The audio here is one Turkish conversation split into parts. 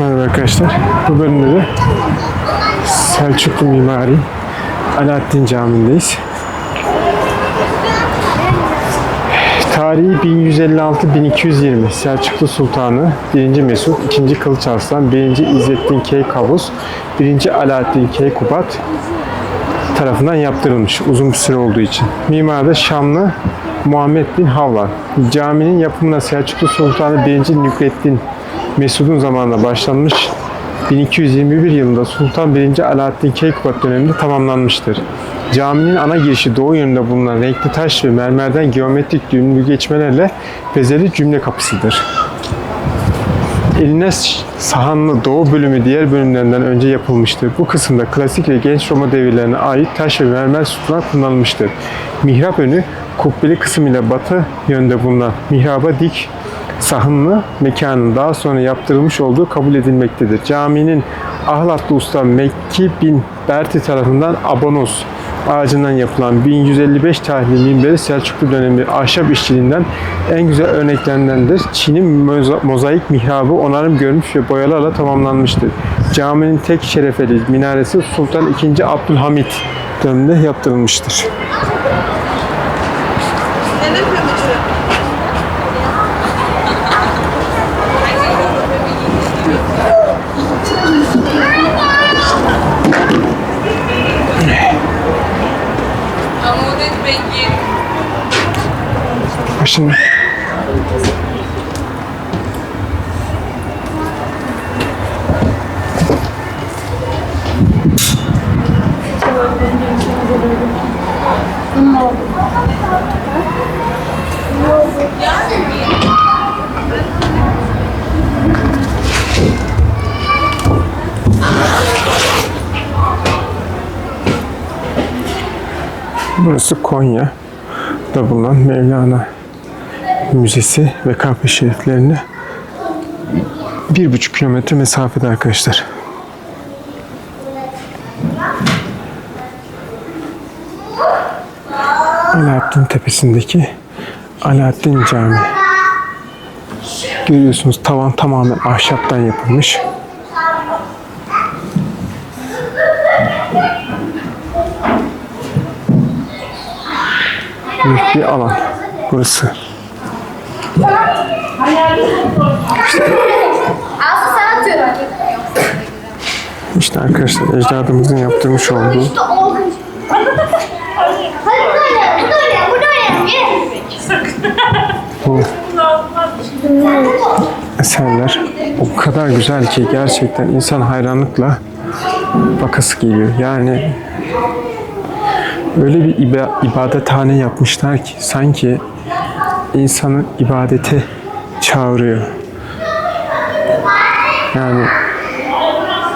Merhaba arkadaşlar. Bu bölümde de Selçuklu Mimari Alaaddin Camii'ndeyiz. Tarihi 1156-1220 Selçuklu Sultanı 1. Mesut, 2. Kılıç Arslan, 1. İzzettin Keykavus, 1. Alaaddin Keykubat tarafından yaptırılmış uzun bir süre olduğu için. Mimar da Şamlı Muhammed bin Havlan. Caminin yapımına Selçuklu Sultanı 1. Nükleddin Mesud'un zamanında başlanmış. 1221 yılında Sultan 1. Alaaddin Keykubat döneminde tamamlanmıştır. Caminin ana girişi doğu yönünde bulunan renkli taş ve mermerden geometrik düğümlü geçmelerle bezeli cümle kapısıdır. Eline sahanlı doğu bölümü diğer bölümlerinden önce yapılmıştır. Bu kısımda klasik ve genç Roma devirlerine ait taş ve mermer sütunlar kullanılmıştır. Mihrap önü kubbeli kısım ile batı yönde bulunan mihraba dik sahınlı mekanın daha sonra yaptırılmış olduğu kabul edilmektedir. Caminin Ahlatlı Usta Mekki bin Berti tarafından abonos ağacından yapılan 1155 tarihli minberi Selçuklu dönemi ahşap işçiliğinden en güzel örneklerindendir. Çin'in moza- mozaik mihrabı onarım görmüş ve boyalarla tamamlanmıştır. Caminin tek şerefeli minaresi Sultan II. Abdülhamit döneminde yaptırılmıştır. Şimdi Burası Konya. Da bulunan Mevlana Müzesi ve Kabe şeriflerine bir buçuk kilometre mesafede arkadaşlar. Alaaddin Tepesi'ndeki Alaaddin Camii. Görüyorsunuz tavan tamamen ahşaptan yapılmış. Büyük bir alan burası. Aslı sana atıyorum. İşte arkadaşlar ecdadımızın yaptırmış olduğu İşte. Hadi oynayalım, oynayalım, oynayalım. Gel. bu eserler o kadar güzel ki gerçekten insan hayranlıkla bakası geliyor. Yani öyle bir iba- ibadethane yapmışlar ki sanki insanı ibadete çağırıyor. Yani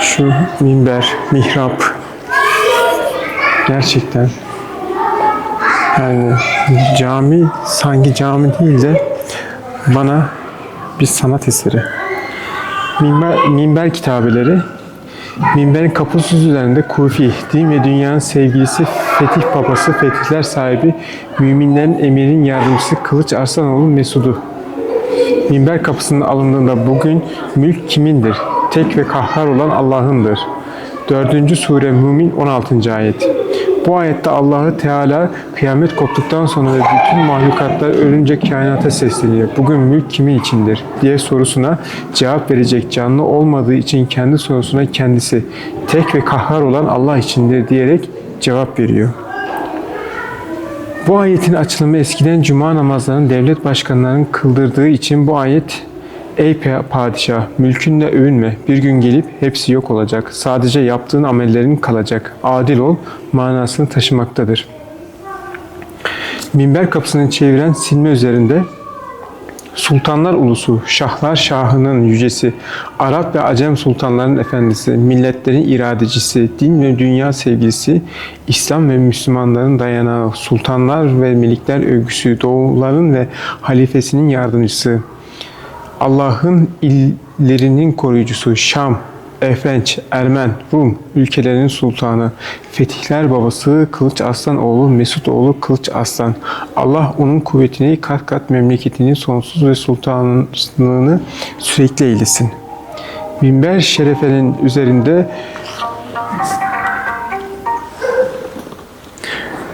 şu minber, mihrap gerçekten yani cami sanki cami değil de bana bir sanat eseri. Minber, minber kitabeleri Minberin kapısı üzerinde Kufi, din ve dünyanın sevgilisi, fetih babası, fetihler sahibi, müminlerin emirin yardımcısı Kılıç Arslanoğlu Mesud'u. Minber kapısının alındığında bugün mülk kimindir? Tek ve kahhar olan Allah'ındır. 4. sure Mümin 16. ayet. Bu ayette Allah'ı Teala kıyamet koptuktan sonra ve bütün mahlukatlar ölünce kainata sesleniyor. Bugün mülk kimin içindir diye sorusuna cevap verecek canlı olmadığı için kendi sorusuna kendisi tek ve kahhar olan Allah içindir diyerek cevap veriyor. Bu ayetin açılımı eskiden cuma namazlarını devlet başkanlarının kıldırdığı için bu ayet Ey padişah, mülkünle övünme. Bir gün gelip hepsi yok olacak. Sadece yaptığın amellerin kalacak. Adil ol manasını taşımaktadır. Minber kapısını çeviren silme üzerinde Sultanlar ulusu, şahlar şahının yücesi, Arap ve Acem sultanların efendisi, milletlerin iradecisi, din ve dünya sevgilisi, İslam ve Müslümanların dayanağı, sultanlar ve melikler övgüsü, doğuların ve halifesinin yardımcısı, Allah'ın illerinin koruyucusu Şam, Efrenç, Ermen, Rum ülkelerinin sultanı, fetihler babası Kılıç Aslan oğlu Mesut oğlu Kılıç Aslan. Allah onun kuvvetini kat kat memleketinin sonsuz ve sultanlığını sürekli eylesin. minber şerefenin üzerinde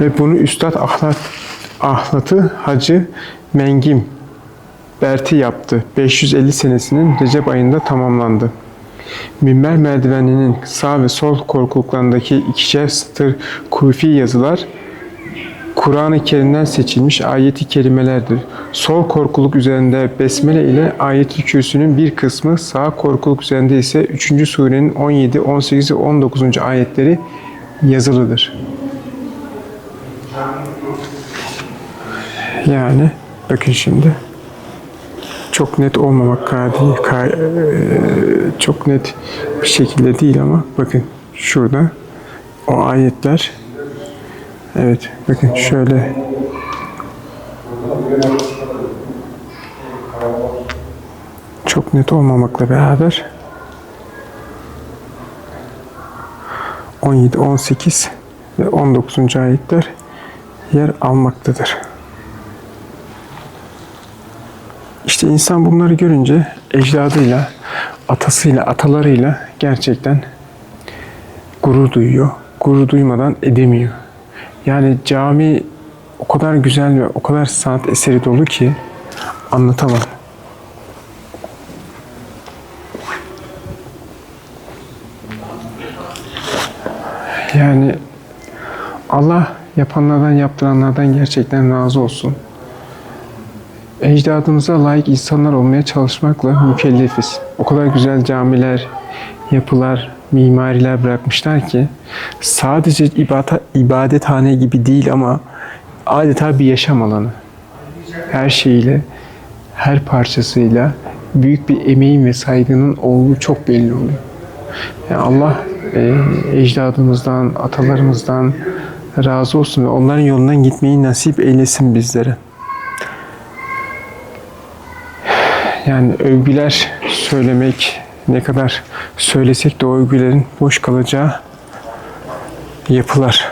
ve bunu Üstad Ahlat, Ahlat'ı Hacı Mengim Berti yaptı. 550 senesinin Recep ayında tamamlandı. Minber merdiveninin sağ ve sol korkuluklarındaki ikişer satır kufi yazılar Kur'an-ı Kerim'den seçilmiş ayeti kerimelerdir. Sol korkuluk üzerinde Besmele ile ayet-i kürsünün bir kısmı, sağ korkuluk üzerinde ise 3. surenin 17, 18 ve 19. ayetleri yazılıdır. Yani bakın şimdi çok net olmamak kadi ka- eee, çok net bir şekilde değil ama bakın şurada o ayetler evet bakın şöyle çok net olmamakla beraber 17, 18 ve 19. ayetler yer almaktadır. İşte insan bunları görünce ecdadıyla, atasıyla, atalarıyla gerçekten gurur duyuyor. Gurur duymadan edemiyor. Yani cami o kadar güzel ve o kadar sanat eseri dolu ki anlatamam. Yani Allah yapanlardan yaptıranlardan gerçekten razı olsun ecdadımıza layık insanlar olmaya çalışmakla mükellefiz. O kadar güzel camiler, yapılar, mimariler bırakmışlar ki sadece ibadet, ibadethane gibi değil ama adeta bir yaşam alanı. Her şeyiyle, her parçasıyla büyük bir emeğin ve saygının olduğu çok belli oluyor. Yani Allah e, ecdadımızdan, atalarımızdan razı olsun ve onların yolundan gitmeyi nasip eylesin bizlere. Yani övgüler söylemek ne kadar söylesek de o övgülerin boş kalacağı yapılar.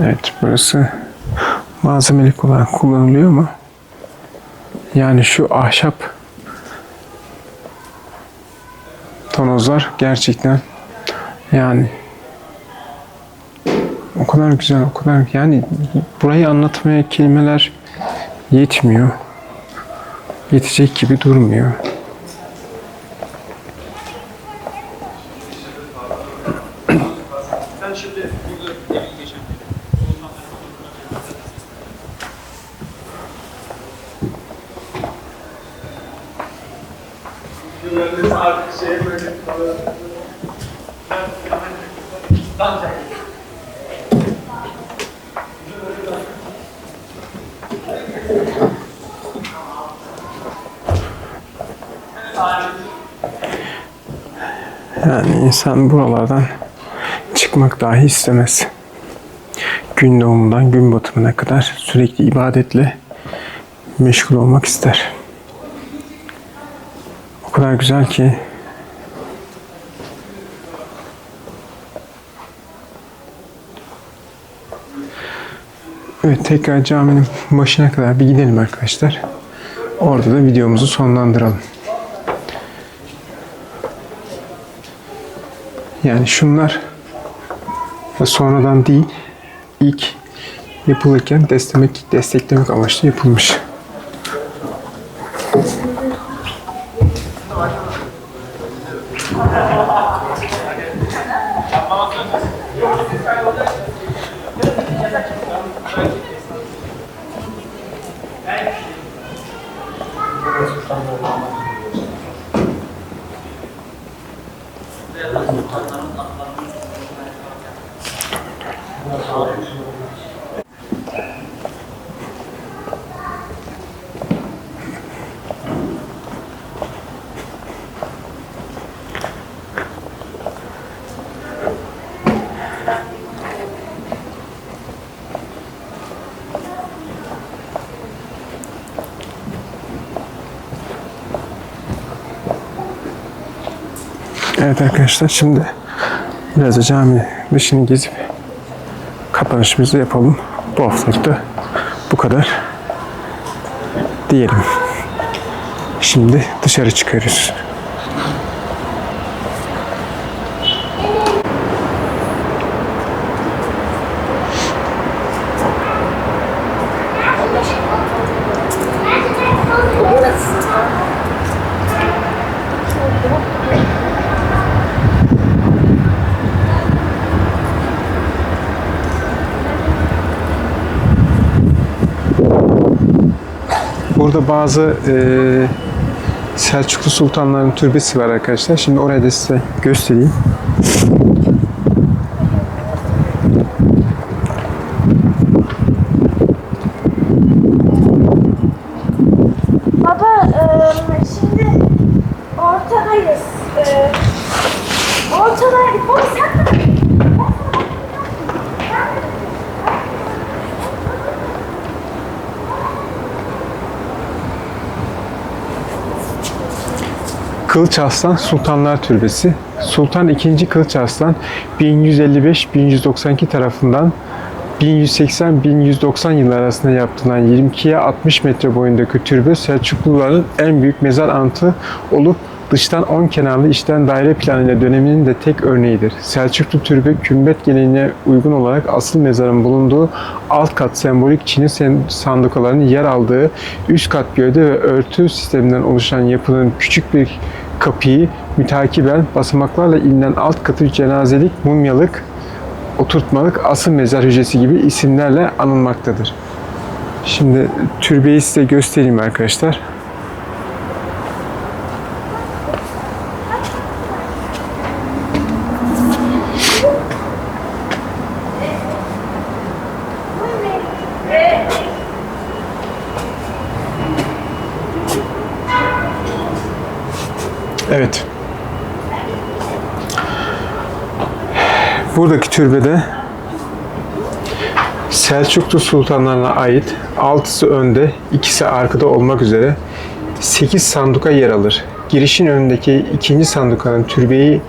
Evet burası malzemelik olarak kullanılıyor ama yani şu ahşap tonozlar gerçekten yani o kadar güzel, o kadar yani burayı anlatmaya kelimeler yetmiyor. Yetecek gibi durmuyor. Yani insan buralardan çıkmak dahi istemez. Gün doğumundan gün batımına kadar sürekli ibadetle meşgul olmak ister. Kadar güzel ki Evet tekrar caminin başına kadar bir gidelim arkadaşlar. Orada da videomuzu sonlandıralım. Yani şunlar sonradan değil, ilk yapılırken desteklemek, desteklemek amaçlı yapılmış. هو الحاضر Evet arkadaşlar şimdi Biraz da cami dışını gezip kapanışımızı yapalım. Bu haftalık da bu kadar diyelim. Şimdi dışarı çıkıyoruz. Burada bazı eee, Selçuklu Sultanların türbesi var arkadaşlar. Şimdi orayı da size göstereyim. Kılıç Arslan Sultanlar Türbesi. Sultan II. Kılıç Arslan 1155-1192 tarafından 1180-1190 yılları arasında yaptırılan 22'ye 60 metre boyundaki türbe Selçukluların en büyük mezar antı olup dıştan 10 kenarlı içten daire planıyla döneminin de tek örneğidir. Selçuklu türbe kümbet geleneğine uygun olarak asıl mezarın bulunduğu alt kat sembolik Çin'i sandukalarının yer aldığı üst kat gövde ve örtü sisteminden oluşan yapının küçük bir kapıyı mütakiben basamaklarla inilen alt katı cenazelik, mumyalık, oturtmalık, asıl mezar hücresi gibi isimlerle anılmaktadır. Şimdi türbeyi size göstereyim arkadaşlar. Evet. Buradaki türbede Selçuklu sultanlarına ait 6'sı önde, ikisi arkada olmak üzere 8 sanduka yer alır. Girişin önündeki ikinci sandukanın türbeyi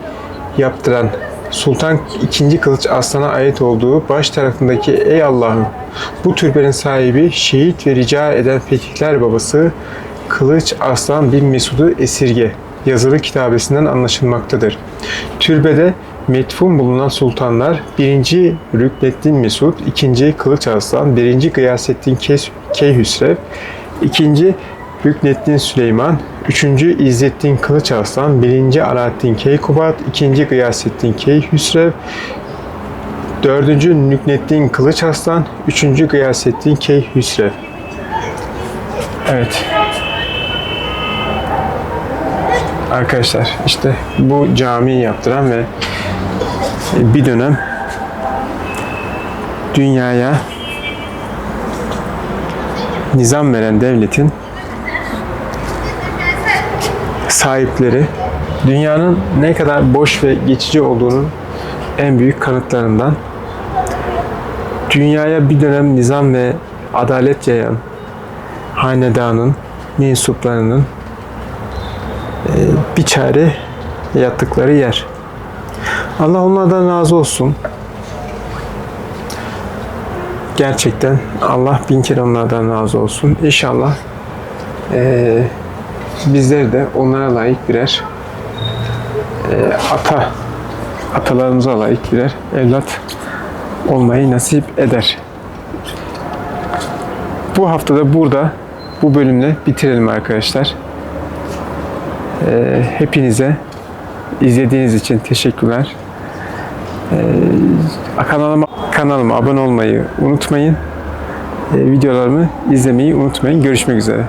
yaptıran Sultan II. Kılıç Aslan'a ait olduğu baş tarafındaki Ey Allah'ım bu türbenin sahibi şehit ve rica eden fetihler babası Kılıç Aslan bin Mesud'u esirge yazılı kitabesinden anlaşılmaktadır. Türbede metfun bulunan sultanlar 1. Rükneddin Mesud, 2. Kılıç Arslan, 1. Gıyasettin Keyhüsrev, 2. Rükneddin Süleyman, 3. İzzettin Kılıç Arslan, 1. Alaaddin Keykubat, 2. Gıyasettin Keyhüsrev, 4. Nükneddin Kılıç Arslan, 3. Gıyasettin Keyhüsrev. Evet. Arkadaşlar işte bu camiyi yaptıran ve bir dönem dünyaya nizam veren devletin sahipleri dünyanın ne kadar boş ve geçici olduğunun en büyük kanıtlarından dünyaya bir dönem nizam ve adalet yayan hanedanın mensuplarının bir çare yattıkları yer. Allah onlardan razı olsun. Gerçekten Allah bin kere onlardan razı olsun. İnşallah eee bizler de onlara layık birer eee, ata atalarımıza layık birer evlat olmayı nasip eder. Bu haftada burada bu bölümle bitirelim arkadaşlar. Ee, hepinize izlediğiniz için teşekkürler. Ee, kanalıma, kanalıma abone olmayı unutmayın. Ee, videolarımı izlemeyi unutmayın. Görüşmek üzere.